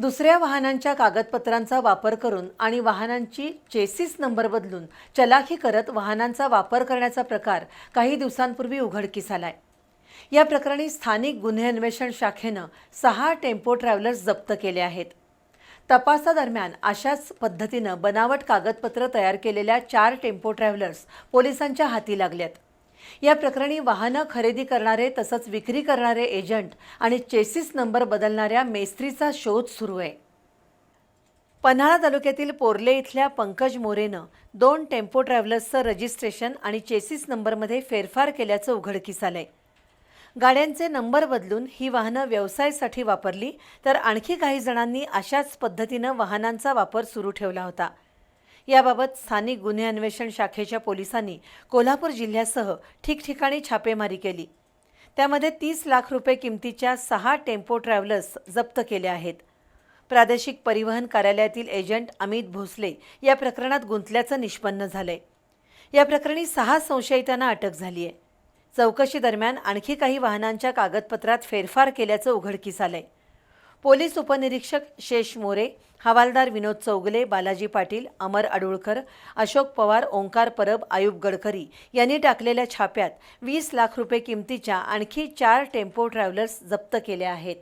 दुसऱ्या वाहनांच्या कागदपत्रांचा वापर करून आणि वाहनांची चेसिस नंबर बदलून चलाखी करत वाहनांचा वापर करण्याचा प्रकार काही दिवसांपूर्वी उघडकीस आलाय. या प्रकरणी स्थानिक गुन्हे अन्वेषण शाखेनं सहा टेम्पो ट्रॅव्हलर्स जप्त केले आहेत. तपासादरम्यान अशाच पद्धतीनं बनावट कागदपत्र तयार केलेल्या चार टेम्पो ट्रॅव्हलर्स पोलिसांच्या हाती लागल्यात. या प्रकरणी वाहनं खरेदी करणारे तसंच विक्री करणारे एजंट आणि चेसिस नंबर बदलणाऱ्या मेस्त्रीचा शोध सुरू आहे. पन्हाळा तालुक्यातील पोर्ले इथल्या पंकज मोरेनं दोन टेम्पो ट्रॅव्हलर्सचं रजिस्ट्रेशन आणि चेसिस नंबरमध्ये फेरफार केल्याचं उघडकीस आलंय. गाड्यांचे नंबर बदलून ही वाहनं व्यवसायासाठी वापरली तर आणखी काही जणांनी अशाच पद्धतीनं वाहनांचा वापर सुरू ठेवला होता. याबाबत स्थानिक गुन्हे अन्वेषण शाखेच्या पोलिसांनी कोल्हापूर जिल्ह्यासह ठिकठिकाणी छापेमारी केली. त्यामध्ये तीस लाख रुपये किमतीच्या सहा टेम्पो ट्रॅव्हलर्स जप्त केल्या आहेत. प्रादेशिक परिवहन कार्यालयातील एजंट अमित भोसले या प्रकरणात गुंतल्याचं निष्पन्न झालंय. या प्रकरणी सहा संशयितांना अटक झाली आहे चौकशी दरम्यान आणखी काही वाहनांच्या कागदपत्रात फेरफार केल्याचं उघडकीस आलंय. पोलीस उपनिरीक्षक शेष मोरे हवालदार विनोद चौगले बालाजी पाटील अमर अडुळकर अशोक पवार ओंकार परब आयुब गडकरी यांनी टाकलेल्या छाप्यात वीस लाख रुपये किमतीच्या आणखी चार टेम्पो ट्रॅव्हलर्स जप्त केल्या आहेत.